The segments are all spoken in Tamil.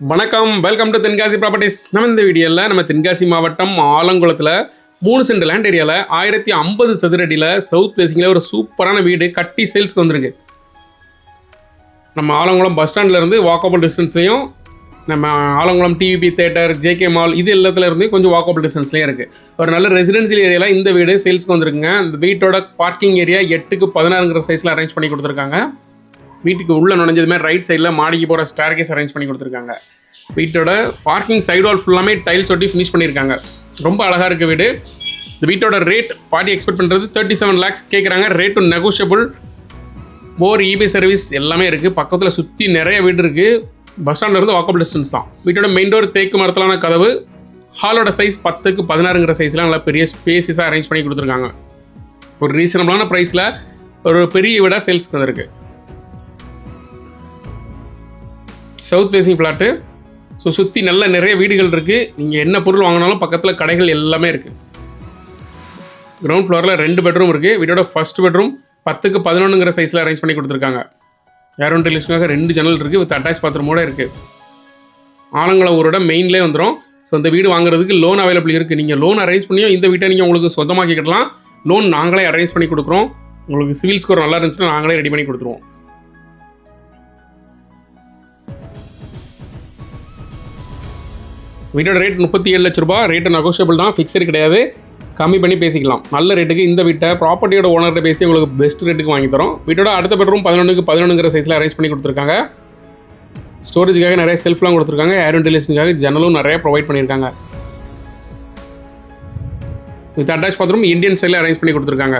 வணக்கம். வெல்கம் டு தென்காசி ப்ராப்பர்ட்டிஸ் நம்ம இந்த வீடியோவில் நம்ம தென்காசி மாவட்டம் ஆலங்குளத்தில் மூணு சென்ட் லேண்ட் ஏரியாவில் ஆயிரத்தி ஐம்பது சதுரடியில் சவுத் பேசிங்கில் ஒரு சூப்பரான வீடு கட்டி சேல்ஸ்க்கு வந்திருக்கு. நம்ம ஆலங்குளம் பஸ் ஸ்டாண்ட்லேருந்து வாக்கபிள் டிஸ்டன்ஸ்லையும் நம்ம Alangulam TVP theatre JK mall இது எல்லாத்துலேருந்து கொஞ்சம் வாக்கபிள் டிஸ்டன்ஸ்லேயும் இருக்குது ஒரு நல்ல ரெசிடென்சியல் ஏரியாவில் இந்த வீடு சேல்ஸ்க்கு வந்திருக்குங்க. இந்த வீட்டோட பார்க்கிங் ஏரியா எட்டுக்கு பதினாறுங்கிற சைஸில் அரேஞ்ச் பண்ணி கொடுத்துருக்காங்க. வீட்டுக்கு உள்ளே நுழைஞ்சதுமே ரைட் சைடில் மாடிக்கு போகிற ஸ்டேர்கேஸ் அரேஞ்ச் பண்ணி கொடுத்துருக்காங்க. வீட்டோட பார்க்கிங் சைடு வால் ஃபுல்லாமே டைல்ஸ் ஒட்டி ஃபினிஷ் பண்ணியிருக்காங்க. ரொம்ப அழகாக இருக்குது வீடு. இந்த வீட்டோட ரேட் பார்ட்டி எக்ஸ்பெக்ட் பண்ணுறது தேர்ட்டி செவன் லேக்ஸ் கேட்குறாங்க ரேட்டும் நெகோஷியபிள் போர் இபி சர்வீஸ் எல்லாமே இருக்குது பக்கத்தில் சுற்றி நிறைய வீடு இருக்குது பஸ் ஸ்டாண்ட்லேருந்து வாக்கப் டிஸ்டன்ஸ் தான். வீட்டோட மெயின் டோர் தேக்கு மரத்திலான கதவு. ஹாலோட சைஸ் பத்துக்கு பதினாறுங்கிற சைஸ்லாம் நல்லா பெரிய ஸ்பேஸஸாக அரேஞ்ச் பண்ணி கொடுத்துருக்காங்க. ஒரு ரீசனபிளான ப்ரைஸில் ஒரு பெரிய வீடாக சேல்ஸ்க்கு வந்திருக்கு. சவுத் ஃபேசிங் பிளாட்டு ஸோ சுற்றி நல்ல நிறைய வீடுகள் இருக்குது நீங்கள் என்ன பொருள் வாங்கினாலும் பக்கத்தில் கடைகள் எல்லாமே இருக்குது கிரவுண்ட் ஃப்ளோரில் ரெண்டு பெட்ரூம் இருக்குது வீடோட ஃபஸ்ட் பெட்ரூம் பத்துக்கு பதினொன்றுங்கிற சைஸில் அரேஞ்ச் பண்ணி கொடுத்துருக்காங்க. ஏர் ஒன் ரிலேஷனுக்காக ரெண்டு ஜன்னல் இருக்குது வித் அட்டாச் பாத்ரூமோட இருக்குது ஆலங்குளம் ஊரோட மெயின்லே வந்துடும் ஸோ இந்த வீடு வாங்குறதுக்கு லோன் அவைலபிள் இருக்குது நீங்கள் லோன் அரேஞ்ச் பண்ணியோ இந்த வீட்டை நீங்கள் உங்களுக்கு சொந்தமாக்கிக்கிடலாம். லோன் நாங்களே அரேஞ்ச் பண்ணி கொடுக்குறோம். உங்களுக்கு சிவில் ஸ்கோர் நல்லா இருந்துச்சுன்னா நாங்களே ரெடி பண்ணி கொடுத்துருவோம். வீட்டோட ரேட் முப்பத்தி ஏழு லட்ச ரூபா ரேட்டு நெகோஷியபிள் தான். ஃபிக்ஸடு கிடையாது. கம்மி பண்ணி பேசிக்கலாம். நல்ல ரேட்டுக்கு இந்த வீட்டை ப்ராப்பர்ட்டியோட ஓனர்கிட்ட பேசி உங்களுக்கு பெஸ்ட் ரேட்டுக்கு வாங்கி தரோம். வீட்டோட அடுத்த பெட்ரூம் பதினொன்றுக்கு பதினொன்றுங்கிற சைஸில் அரேஞ்ச் பண்ணி கொடுத்துருக்காங்க. ஸ்டோரேஜுக்காக நிறைய செல்ஃப்லாம் கொடுத்துருக்காங்க. ஏர் வென்டிலேஷனுக்காக ஜன்னலும் நிறைய ப்ரொவைட் பண்ணியிருக்காங்க. வித் அட்டாச் பாத்ரூம் இந்தியன் ஸ்டைலில் அரேஞ்ச் பண்ணி கொடுத்துருக்காங்க.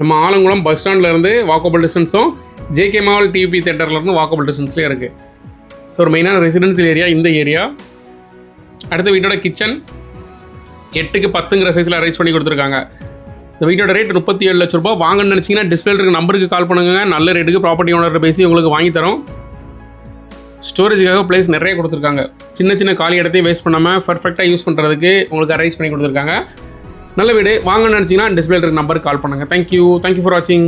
நம்ம ஆலங்குளம் பஸ் ஸ்டாண்ட்லேருந்து வாக்கபிள் டிஸ்டன்ஸும் ஜேகே மாவல் டிவி தேட்டர்லேருந்து வாக்கபிள் டிஸ்டன்ஸ்லேயே இருக்குது ஸோ ஒரு மெயினான ரெசிடென்சியல் ஏரியா இந்த ஏரியா அடுத்த வீட்டோட கிச்சன் எட்டுக்கு பத்துங்கிற சைஸில் அரேஞ்ச் பண்ணி கொடுத்துருக்காங்க. இந்த வீட்டோட ரேட் முப்பத்தி ஏழு லட்ச ரூபாய். வாங்கன்னு நினச்சிங்கன்னா டிஸ்பிளே இருக்க நம்பருக்கு கால் பண்ணுங்க. நல்ல ரேட்டுக்கு ப்ராப்பர்ட்டி ஓனர் பேசி உங்களுக்கு வாங்கி தரோம். ஸ்டோரேஜுக்காக பிளேஸ் நிறைய கொடுத்துருக்காங்க. சின்ன சின்ன காலி இடத்தையும் வேஸ்ட் பண்ணாமல் பர்ஃபெக்டாக யூஸ் பண்ணுறதுக்கு உங்களுக்கு அரேஞ்ச் பண்ணி கொடுத்துருக்காங்க. நல்ல வீடு. வாங்கன்னு நினச்சிங்கன்னா டிஸ்பிளே இருக்க நம்பருக்கு கால் பண்ணுங்கள் தேங்க்யூ தேங்க்யூ ஃபார் வாட்சிங்